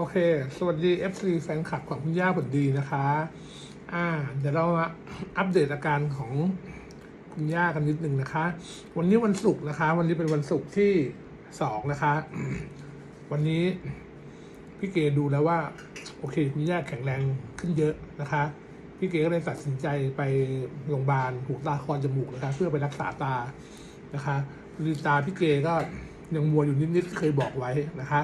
โอเค สวัสดี FC แฟนคลับของคุณย่าผลดีนะคะ อ่า เดี๋ยวเรามาอัปเดตอาการของคุณย่ากันนิดนึงนะคะ วันนี้วันศุกร์นะคะ วันนี้เป็นวันศุกร์ที่สองนะคะ วันนี้พี่เกดูแล้วว่า โอเค คุณย่าแข็งแรงขึ้นเยอะนะคะ พี่เกก็เลยตัดสินใจไปโรงพยาบาลหูตาคอจมูกนะคะ เพื่อไปรักษาตานะคะลืมตาพี่เกก็ยังมัวอยู่นิดๆที่เคยบอกไว้นะคะ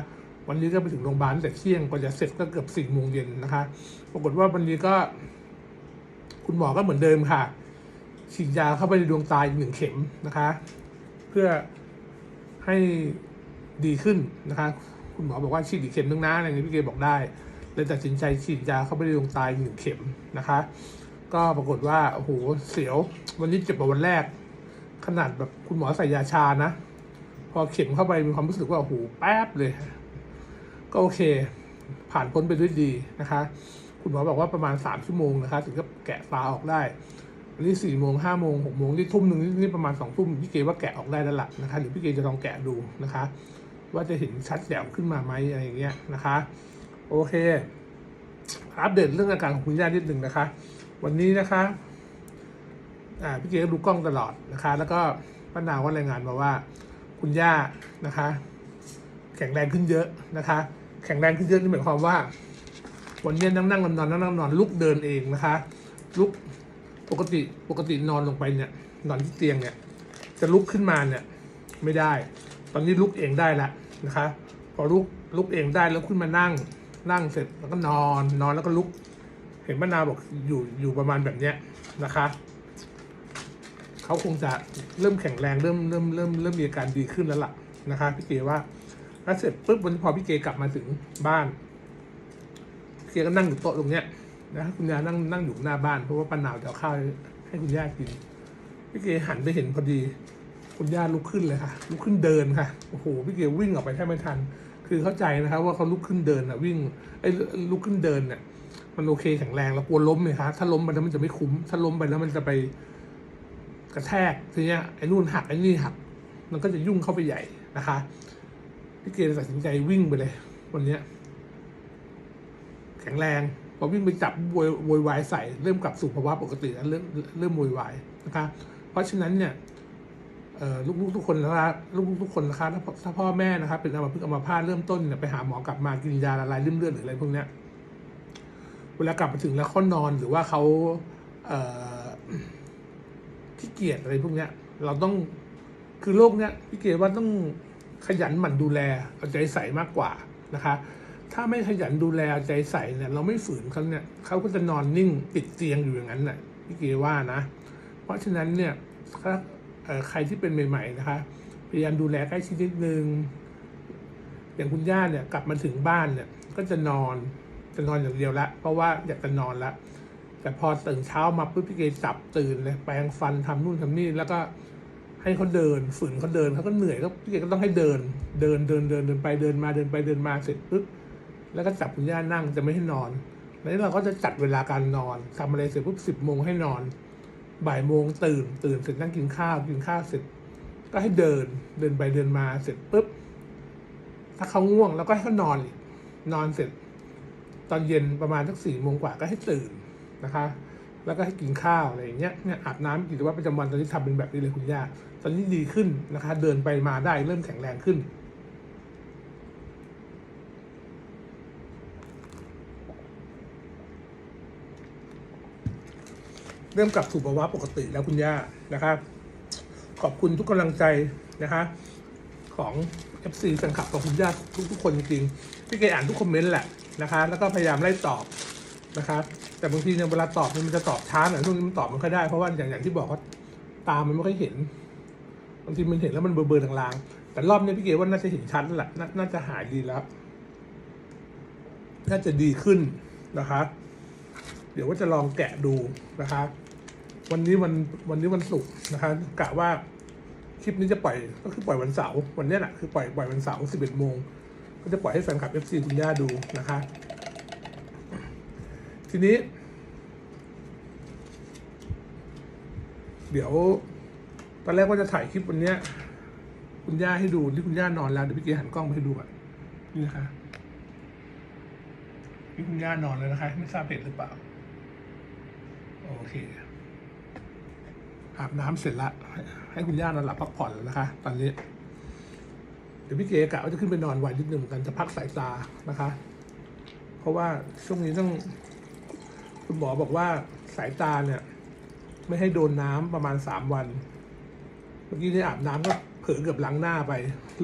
วันนี้ก็ไปถึงโรงพยาบาลแต่เที่ยงกว่าจะเสร็จก็เกือบสี่โมงเย็นนะคะ ปรากฏว่าวันนี้ก็ คุณหมอก็เหมือนเดิมค่ะ ฉีดยาเข้าไปในดวงตาอีกหนึ่งเข็มนะคะ เพื่อให้ดีขึ้นนะคะ คุณหมอบอกว่าฉีดอีกเข็มนึงนะอะไรอย่างนี้พี่เกบอกได้เลยตัดสินใจฉีดยาเข้าไปในดวงตาอีกหนึ่งเข็มนะคะ ก็ปรากฏว่าโอ้โหเสียว วันนี้เจ็บกว่าวันแรก ขนาดแบบคุณหมอใส่ยาชานะ พอเข็มเข้าไปมีความรู้สึกว่าโอ้โหแป๊บเลย ก็โอเค ผ่านพ้นไปด้วยดีนะคะ คุณหมอบอกว่าประมาณสามชั่วโมงนะคะถึงจะแกะตาออกได้วันนี้สี่โมงห้าโมงหกโมงนี่ทุ่มหนึ่งนี่ประมาณสองทุ่มพี่เกว่าแกะออกได้แล้วล่ะนะคะหรือพี่เกจะลองแกะดูนะคะ ว่าจะเห็นชัดแจ๋วขึ้นมาไหมอะไรอย่างเงี้ยนะคะ โอเค อัปเดตเรื่องอาการของคุณย่านิดหนึ่งนะคะ วันนี้นะคะอ่าพี่เกก็ดูกล้องตลอดนะคะ แล้วก็ป้านาวก็รายงานมาว่า คุณย่านะคะ แข็งแรงขึ้นเยอะนะคะ แข็งแรงขึ้นเยอะนี่หมายความว่าวันนี้นั่งนั่งนอนนอนนั่งนั่งนอนลุกเดินเองนะคะลุกปกติปกตินอนลงไปเนี่ย นอนที่เตียงเนี่ย จะลุกขึ้นมาเนี่ย ไม่ได้ ตอนนี้ลุกเองได้ล้วนะคะ พอลุกลุกเองได้แล้วขึ้นมานั่งนั่งเสร็จแล้วก็นอนนอนแล้วก็ลุก เห็นป้านาบอกอยู่อยู่ประมาณแบบเนี้ยนะคะเขาคงจะเริ่มแข็งแรงเริ่มเริ่มเริ่มเริ่มมีอาการดีขึ้นแล้วล่ะนะคะพี่เก๋ว่า แล้วเสร็จปุ๊บวันพอพี่เกกลับมาถึงบ้านพี่เกก็นั่งอยู่โต๊ะตรงเนี้ยนะคุณยายนั่งนั่งอยู่หน้าบ้านเพราะว่าป้าหนาวจะเอาข้าวให้คุณย่ากินพี่เกหันไปเห็นพอดี คุณย่าลุกขึ้นเลยค่ะ ลุกขึ้นเดินค่ะโอ้โหพี่เกวิ่งออกไปแทบไม่ทัน คือเข้าใจนะครับ ว่าเขาลุกขึ้นเดินอะ วิ่งไอ้ลุกขึ้นเดินเนี่ยมันโอเคแข็งแรงแล้วกลัวล้มเลยคะถ้าล้มไปแล้วมันจะไม่คุ้ม ถ้าล้มไปแล้วมันจะไปกระแทกทีเนี้ยไอ้นู่นหักไอ้นี่หัก มันก็จะยุ่งเข้าไปใหญ่นะคะ พี่เกเลยตัดสินใจวิ่งไปเลย วันเนี้ย แข็งแรง พอวิ่งไปจับโวยวายใส่ เริ่มกลับสู่ภาวะปกติแล้วเริ่มเริ่มโวยวายนะคะเพราะฉะนั้นเนี่ยลูกๆทุกคนนะครับลูกๆทุกคนนะคะถ้าถ้าพ่อแม่นะครับ เป็นอัมพฤกษ์อัมพาตเริ่มต้นเนี่ยไปหาหมอกลับมากินยาละลายริ่มเลือดหรืออะไรพวกเนี้ยเวลากลับมาถึงแล้วเขานอนหรือว่าเขาเอ่อขี้เกียจอะไรพวกเนี้ย เราต้องคือโรคเนี้ยพี่เกดว่าต้อง ขยันหมั่นดูแลเอาใจใส่มากกว่านะคะ ถ้าไม่ขยันดูแลเอาใจใส่เนี่ยเราไม่ฝืนเขาเนี่ยเขาก็จะนอนนิ่งติดเตียงอยู่อย่างนั้นน่ะพี่เกว่านะ เพราะฉะนั้นเนี่ยถ้าใครที่เป็นใหม่ ๆ นะคะพยายามดูแลใกล้ชิดนิดนึงอย่างคุณย่าเนี่ยกลับมาถึงบ้านเนี่ยก็จะนอนจะนอนอย่างเดียวละเพราะว่าอยากจะนอนละแต่พอตื่นเช้ามาปุ๊บพี่เกจับตื่นเลยแปรงฟันทำนู่นทำนี่แล้วก็ ให้เขาเดินฝืนเขาเดินเขาก็เหนื่อยก็พี่เกก็ต้องให้เดิน เดินเดินเดินเดินไปเดินมาเดินไปเดินมาเสร็จปุ๊บแล้วก็จับคุณย่านั่งจะไม่ให้นอนแล้วเราก็จะจัดเวลาการนอนทำอะไรเสร็จปุ๊บสิบโมงให้นอน บ่ายโมงตื่นตื่นเสร็จนั่งกินข้าวกินข้าวเสร็จ ก็ให้เดินเดินไปเดินมาเสร็จปุ๊บถ้าเขาง่วงแล้วก็ให้เขานอนอีกนอนเสร็จ ตอนเย็นประมาณสักสี่โมงกว่าก็ให้ตื่นนะคะ แล้วก็ให้กินข้าวอะไรอย่างเงี้ยเนี่ยอาบน้ำกิจวัตรประจำวันตอนนี้ทำเป็นแบบนี้เลยคุณย่า ตอนนี้ดีขึ้นนะคะ เดินไปมาได้เริ่มแข็งแรงขึ้น เริ่มกลับสู่ภาวะปกติแล้วคุณย่านะคะ ขอบคุณทุกกำลังใจนะคะ ของ FC แฟนคลับของคุณย่าทุกๆคนจริงๆพี่เกอ่านทุกคอมเมนต์แหละนะคะ แล้วก็พยายามไล่ตอบนะคะแต่บางทีเนี่ยเวลาตอบมันจะตอบช้าหน่อยช่วงนี้มันตอบมันค่อยได้เพราะว่าอย่างอย่างที่บอกว่าตามันไม่ค่อยเห็น บางทีมันเห็นแล้วมันเบลอๆลางๆแต่รอบนี้พี่เกว่าน่าจะเห็นชัดแล้วแหละนน่าจะหายดีแล้ว น่าจะดีขึ้นนะคะ เดี๋ยวว่าจะลองแกะดูนะคะ วันนี้วันวันนี้วันศุกร์นะคะกะว่าคลิปนี้จะปล่อยก็คือปล่อยวันเสาร์วันเนี้ยแหละคือปล่อยปล่อยวันเสาร์สิบเอ็ดโมงก็จะปล่อยให้แฟนคลับเอฟซีคุณย่าดูนะคะ ทีนี้ เดี๋ยว ตอนแรกว่าจะถ่ายคลิปวันเนี้ย คุณย่าให้ดูที่คุณย่านอนแล้วเดี๋ยวพี่เกหันกล้องไปให้ดูก่อนนี่นะคะพี่คุณย่านอนแล้วนะคะ ไม่ทราบเหตุหรือเปล่า โอเคอาบน้ำเสร็จละ ให้คุณย่านอนหลับพักผ่อนแล้วนะคะ ตอนนี้ เดี๋ยวพี่เก๋กะว่าจะขึ้นไปนอนไวนิดนึงกันจะพักสายตานะคะ เพราะว่าช่วงนี้ต้อง คุณหมอบอกว่าสายตาเนี่ย ไม่ให้โดนน้ำประมาณสามวัน มื่อกี้ที่อาบน้ำก็เผลอเกือบล้างหน้าไป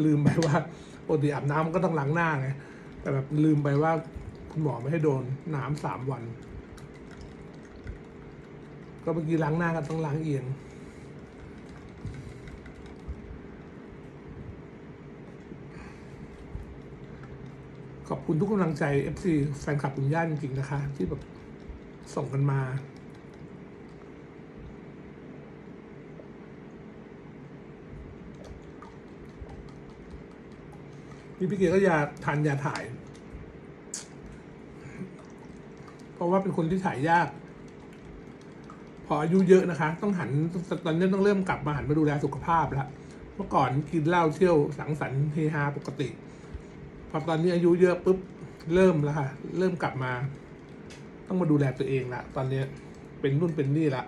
ลืมไปว่าปกติอาบน้ำมันก็ต้องล้างหน้าไงแต่แบบลืมไปว่าคุณหมอไม่ให้โดนน้ำสามวัน ก็เมื่อกี้ล้างหน้าก็ต้องล้างเอียงขอบคุณทุกกำลังใจ FC แฟนคลับคุณย่าจริงๆนะคะ ที่แบบส่งกันมา พี่พี่เกก็ยาทานยาถ่าย เพราะว่าเป็นคนที่ถ่ายยาก พออายุเยอะนะคะ ต้องหันตอนนี้ต้องเริ่มกลับมาหันมาดูแลสุขภาพแล้วเมื่อก่อนกินเหล้าเที่ยวสังสรรค์เฮฮาปกติ พอตอนนี้อายุเยอะปุ๊บเริ่มแล้วค่ะ เริ่มกลับมา ต้องมาดูแลตัวเองละตอนนี้เป็นนู่นเป็นนี่ละ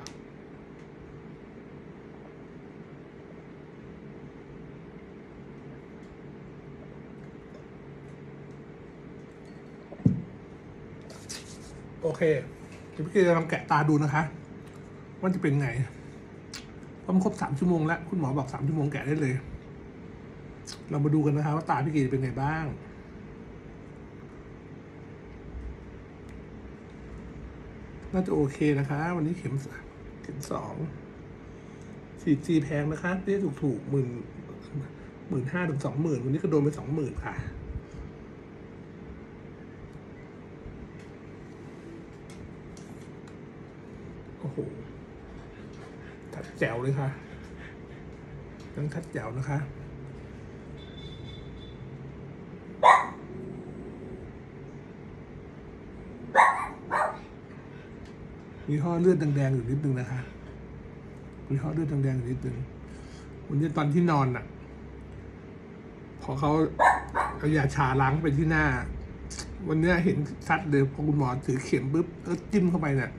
โอเคเดี๋ยวพี่จะลองแกะตาดูนะคะว่าจะเป็นไงเพราะมันครบสามชั่วโมงแล้ว คุณหมอบอกสามชั่วโมงแกะได้เลย เรามาดูกันนะคะว่าตาพี่กจะเป็นไงบ้างน่าจะโอเคนะคะ วันนี้เข็มเข็มสองฉีดจีแพงนะคะที่ถูกถูกหมื่นหมื่นห้าถึงสองหมื่นวันนี้ก็โดนไปสองหมื่นค่ะ โอ้โห ทัดแจ๋วเลยค่ะยังทัดแจ๋วนะคะมีห่อเลือดแดงๆอยู่นิดนึงนะคะมีห่อเลือดแดงๆอยู่นิดนึงวันนี้ตอนที่นอนอะ พอเขาเอายาชาล้างไปที่หน้า วันเนี้ยเห็นชัดเลยพอคุณหมอถือเข็มปุ๊บแล้วจิ้มเข้าไปเนี่ย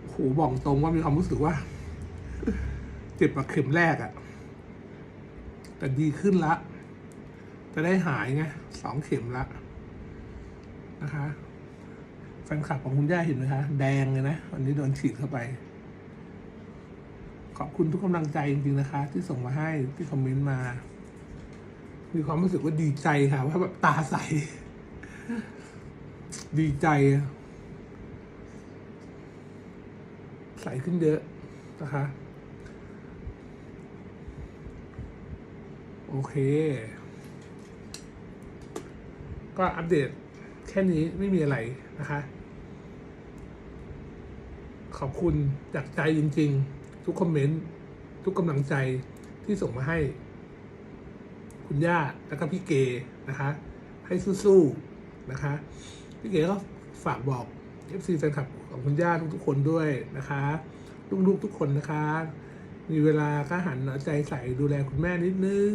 โอ้โหบอกตรงว่ามีความรู้สึกว่า เจ็บกว่าเข็มแรกอะแต่ดีขึ้นละ จะได้หายไงสองเข็มละนะคะแฟนคลับของคุณย่าเห็นไหมคะ แดงเลยนะ วันนี้โดนฉีดเข้าไป ขอบคุณทุกกำลังใจจริงๆนะคะ ที่ส่งมาให้ที่คอมเมนต์มา มีความรู้สึกว่าดีใจค่ะ ว่าแบบตาใส ดีใจ ใสขึ้นเยอะนะคะ โอเค ก็อัปเดตแค่นี้ไม่มีอะไรนะคะ ขอบคุณจากใจจริง ๆ ทุกคอมเมนต์ ทุกกำลังใจที่ส่งมาให้ คุณย่าแล้วก็พี่เกนะคะ ให้สู้ๆนะคะ พี่เกก็ฝากบอก FC แฟนคลับของคุณย่าทุกๆคนด้วยนะคะ ลูกๆทุกคนนะคะ มีเวลาก็หันเอาใจใส่ดูแลคุณแม่นิดนึง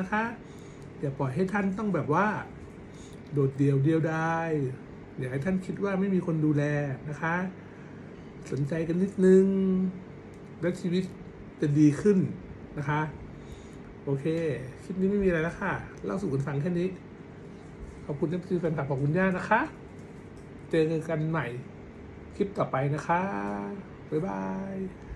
นะคะ อย่าปล่อยให้ท่านต้องแบบว่า โดดเดี่ยวเดียวได้อย่าให้ท่านคิดว่าไม่มีคนดูแลนะคะ สนใจกันนิดนึง แล้วชีวิตจะดีขึ้นนะคะ โอเค คลิปนี้ไม่มีอะไรแล้วค่ะ เล่าสู่กันฟังแค่นี้ ขอบคุณที่แฟนคลับของคุณย่านะคะ เจอกันใหม่คลิปต่อไปนะคะ บ๊ายบาย